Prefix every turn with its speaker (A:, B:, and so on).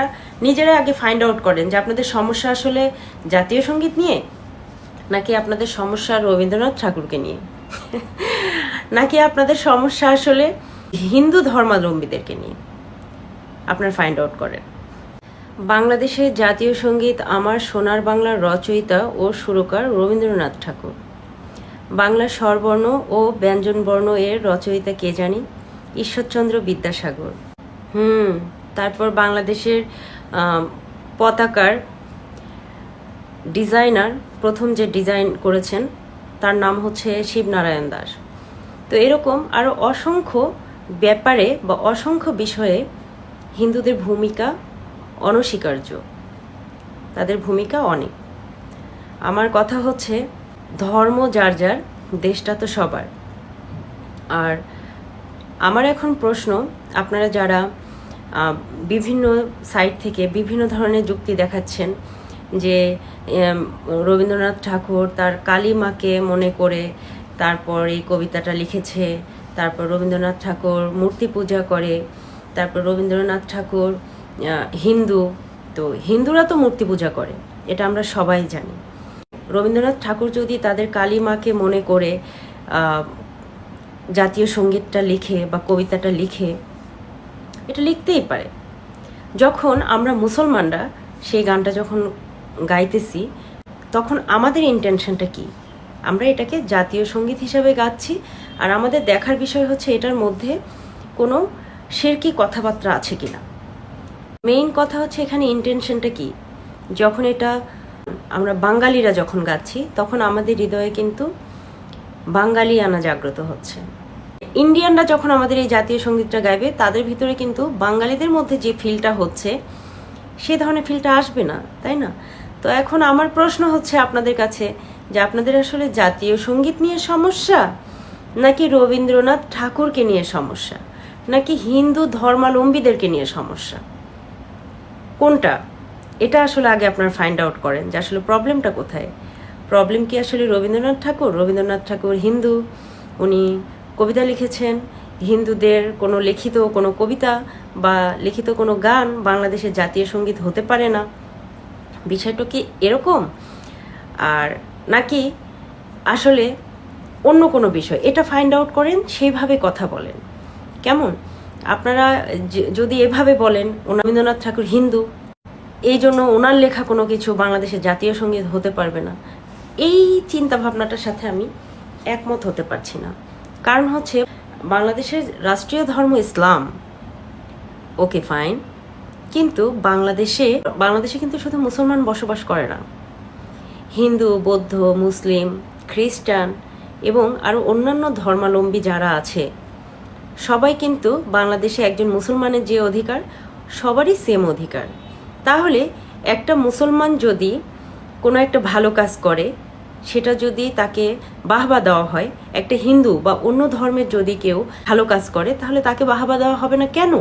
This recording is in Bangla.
A: আপনারা নিজেরা আগে ফাইন্ড আউট করেন যে আপনাদের সমস্যা আসলে জাতীয় সংগীত নিয়ে, নাকি আপনাদের সমস্যা রবীন্দ্রনাথ ঠাকুরকে নিয়ে? নাকি আপনাদের সমস্যা আসলে হিন্দু ধর্মাবলম্বীদেরকে নিয়ে? আপনারা ফাইন্ড আউট করেন। বাংলাদেশের জাতীয় সংগীত আমার সোনার বাংলার রচয়িতা ও সুরকার রবীন্দ্রনাথ ঠাকুর। বাংলা স্বরবর্ণ ও ব্যঞ্জনবর্ণ এর রচয়িতা কে জানি? ঈশ্বরচন্দ্র বিদ্যাসাগর। হুম তারপর বাংলাদেশের পতাকার ডিজাইনার, প্রথম যে ডিজাইন করেছেন, তার নাম হচ্ছে শিবনারায়ণ দাস। তো এরকম আরও অসংখ্য ব্যাপারে বা অসংখ্য বিষয়ে হিন্দুদের ভূমিকা অনস্বীকার্য। তাদের ভূমিকা অনেক। আমার কথা হচ্ছে, ধর্ম যার যার, দেশটা তো সবার। আর আমার এখন প্রশ্ন, আপনারা যারা বিভিন্ন সাইট থেকে বিভিন্ন ধরনের যুক্তি দেখাচ্ছেন যে রবীন্দ্রনাথ ঠাকুর তার কালী মাকে মনে করে তারপর এই কবিতাটা লিখেছে, তারপর রবীন্দ্রনাথ ঠাকুর মূর্তি পূজা করে, তারপর রবীন্দ্রনাথ ঠাকুর হিন্দু, তো হিন্দুরা তো মূর্তি পূজা করে, এটা আমরা সবাই জানি। রবীন্দ্রনাথ ঠাকুর যদি তাদের কালী মাকে মনে করে জাতীয় সঙ্গীতটা লিখে বা কবিতাটা লিখে এটা লিখতেই পারে। যখন আমরা মুসলমানরা সেই গানটা যখন গাইতেছি, তখন আমাদের ইন্টেনশনটা কি? আমরা এটাকে জাতীয় সংগীত হিসাবে গাচ্ছি, আর আমাদের দেখার বিষয় হচ্ছে এটার মধ্যে কোনো শেরকি কথাবার্তা আছে কি না মেইন কথা হচ্ছে এখানে ইন্টেনশনটা কি? যখন এটা আমরা বাঙালিরা যখন গাচ্ছি, তখন আমাদের হৃদয়ে কিন্তু বাঙালি আনা জাগ্রত হচ্ছে। ইন্ডিয়ানরা যখন আমাদের এই জাতীয় সঙ্গীতটা গাইবে, তাদের ভিতরে কিন্তু বাঙালিদের মধ্যে যে ফিলটা হচ্ছে, সে ধরনের ফিলটা আসবে না, তাই না? তো এখন আমার প্রশ্ন হচ্ছে আপনাদের কাছে যে আপনাদের আসলে জাতীয় সংগীত নিয়ে সমস্যা, নাকি রবীন্দ্রনাথ ঠাকুরকে নিয়ে সমস্যা, নাকি হিন্দু ধর্মাবলম্বীদেরকে নিয়ে সমস্যা? কোনটা? এটা আসলে আগে আপনার ফাইন্ড আউট করেন যে আসলে প্রবলেমটা কোথায়? প্রবলেম কি আসলে রবীন্দ্রনাথ ঠাকুর? রবীন্দ্রনাথ ঠাকুর হিন্দু, উনি কবিতা লিখেছেন, হিন্দুদের কোনো লিখিত কোনো কবিতা বা লিখিত কোনো গান বাংলাদেশের জাতীয় সংগীত হতে পারে না। বিষয়টা কি এরকম? আর নাকি আসলে অন্য কোনো বিষয়? এটা ফাইন্ড আউট করেন, সেইভাবে কথা বলেন। কেমন? আপনারা যদি এভাবে বলেন রবীন্দ্রনাথ ঠাকুর হিন্দু, এই জন্য ওনার লেখা কোনো কিছু বাংলাদেশের জাতীয় সংগীত হতে পারবে না। এই চিন্তা ভাবনাটার সাথে আমি একমত হতে পারছি না। কারণ হচ্ছে বাংলাদেশের রাষ্ট্রীয় ধর্ম ইসলাম, ওকে ফাইন, কিন্তু বাংলাদেশে বাংলাদেশে কিন্তু শুধু মুসলমান বসবাস করে না। হিন্দু, বৌদ্ধ, মুসলিম, খ্রিস্টান এবং আরও অন্যান্য ধর্মাবলম্বী যারা আছে, সবাই কিন্তু বাংলাদেশে একজন মুসলমানের যে অধিকার, সবারই সেম অধিকার। তাহলে একটা মুসলমান যদি কোনো একটা ভালো কাজ করে সেটা যদি তাকে বাহবা দেওয়া হয়, একটা হিন্দু বা অন্য ধর্মের যদি কেউ ভালো কাজ করে, তাহলে তাকে বাহবা দেওয়া হবে না কেন?